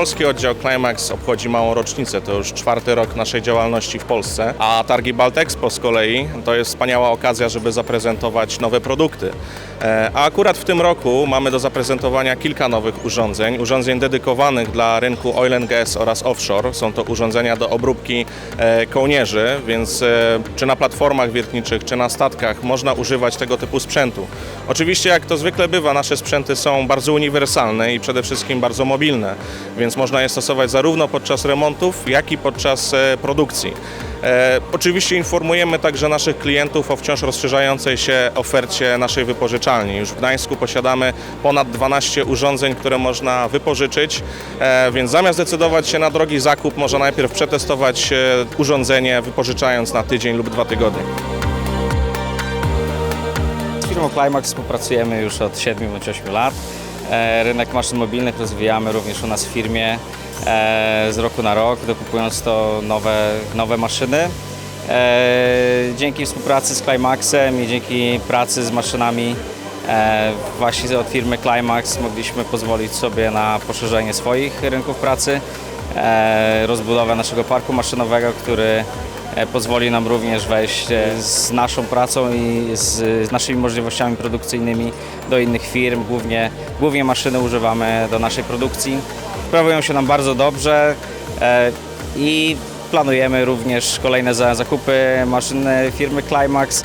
polski oddział Climax obchodzi małą rocznicę, to już czwarty rok naszej działalności w Polsce, a targi Baltexpo z kolei to jest wspaniała okazja, żeby zaprezentować nowe produkty. E, A akurat w tym roku mamy do zaprezentowania kilka nowych urządzeń, urządzeń dedykowanych dla rynku oil and gas oraz offshore. Są to urządzenia do obróbki e, kołnierzy, więc e, czy na platformach wiertniczych, czy na statkach można używać tego typu sprzętu. Oczywiście, jak to zwykle bywa, nasze sprzęty są bardzo uniwersalne i przede wszystkim bardzo mobilne, więc można je stosować zarówno podczas remontów, jak i podczas e, produkcji. E, oczywiście informujemy także naszych klientów o wciąż rozszerzającej się ofercie naszej wypożyczalni. Już w Gdańsku posiadamy ponad 12 urządzeń, które można wypożyczyć, e, więc zamiast decydować się na drogi zakup, można najpierw przetestować urządzenie, wypożyczając na tydzień lub dwa tygodnie. Z firmą Climax współpracujemy już od 7 bądź 8 lat. E, Rynek maszyn mobilnych rozwijamy również u nas w firmie e, z roku na rok, dokupując to nowe, nowe maszyny. E, Dzięki współpracy z Climaxem i dzięki pracy z maszynami właśnie od firmy Climax mogliśmy pozwolić sobie na poszerzenie swoich rynków pracy, rozbudowę naszego parku maszynowego, który pozwoli nam również wejść e, z naszą pracą i z, naszymi możliwościami produkcyjnymi do innych firm. Głównie, głównie maszyny używamy do naszej produkcji. Sprawują się nam bardzo dobrze e, i planujemy również kolejne za- zakupy maszyn firmy Climax.